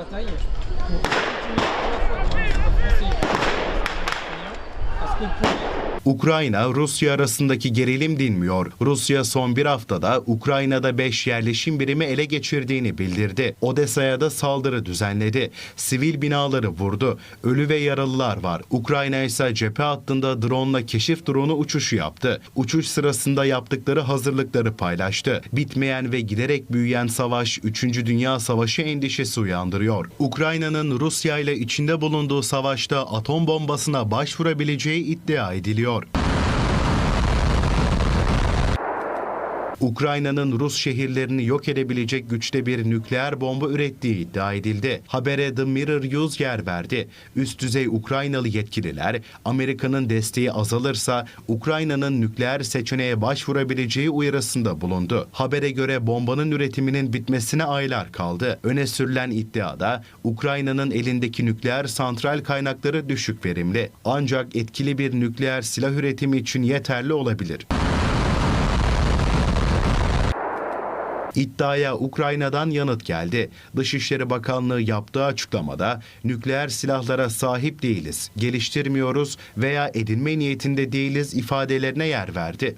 bataille. Pour continuer à la Ukrayna, Rusya arasındaki gerilim dinmiyor. Rusya son bir haftada Ukrayna'da 5 yerleşim birimi ele geçirdiğini bildirdi. Odessa'ya da saldırı düzenledi. Sivil binaları vurdu. Ölü ve yaralılar var. Ukrayna ise cephe hattında drone'la keşif drone'u uçuşu yaptı. Uçuş sırasında yaptıkları hazırlıkları paylaştı. Bitmeyen ve giderek büyüyen savaş 3. Dünya Savaşı endişesi uyandırıyor. Ukrayna'nın Rusya ile içinde bulunduğu savaşta atom bombasına başvurabileceği iddia ediliyor. out. Ukrayna'nın Rus şehirlerini yok edebilecek güçte bir nükleer bomba ürettiği iddia edildi. Habere The Mirror News yer verdi. Üst düzey Ukraynalı yetkililer Amerika'nın desteği azalırsa Ukrayna'nın nükleer seçeneğe başvurabileceği uyarısında bulundu. Habere göre bombanın üretiminin bitmesine aylar kaldı. Öne sürülen iddiada Ukrayna'nın elindeki nükleer santral kaynakları düşük verimli. Ancak etkili bir nükleer silah üretimi için yeterli olabilir. İddiaya Ukrayna'dan yanıt geldi. Dışişleri Bakanlığı yaptığı açıklamada nükleer silahlara sahip değiliz, geliştirmiyoruz veya edinme niyetinde değiliz ifadelerine yer verdi.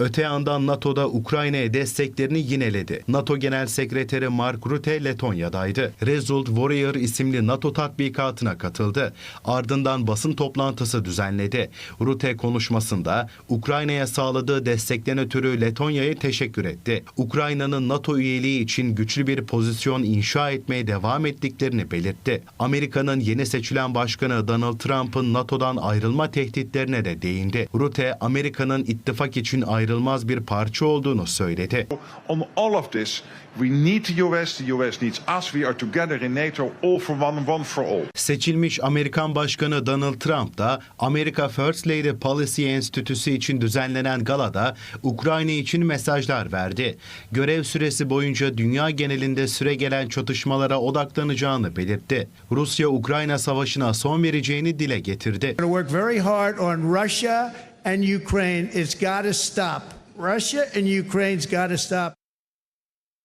Öte yandan NATO'da Ukrayna'ya desteklerini yineledi. NATO Genel Sekreteri Mark Rutte Letonya'daydı. Result Warrior isimli NATO tatbikatına katıldı. Ardından basın toplantısı düzenledi. Rutte konuşmasında Ukrayna'ya sağladığı destekten ötürü Letonya'ya teşekkür etti. Ukrayna'nın NATO üyeliği için güçlü bir pozisyon inşa etmeye devam ettiklerini belirtti. Amerika'nın yeni seçilen başkanı Donald Trump'ın NATO'dan ayrılma tehditlerine de değindi. Rutte, Amerika'nın ittifak için ayrılmaz bir parça olduğunu söyledi. On all of this, we need the US, the US needs us. We are together in NATO, all for one, one for all. Seçilmiş Amerikan Başkanı Donald Trump da Amerika First Lady Policy Enstitüsü için düzenlenen galada Ukrayna için mesajlar verdi. Görev süresi boyunca dünya genelinde süre gelen çatışmalara odaklanacağını belirtti. Rusya-Ukrayna savaşına son vereceğini dile getirdi. going to work very hard on Russia and Ukraine. It's got to stop. Russia and Ukraine's got to stop.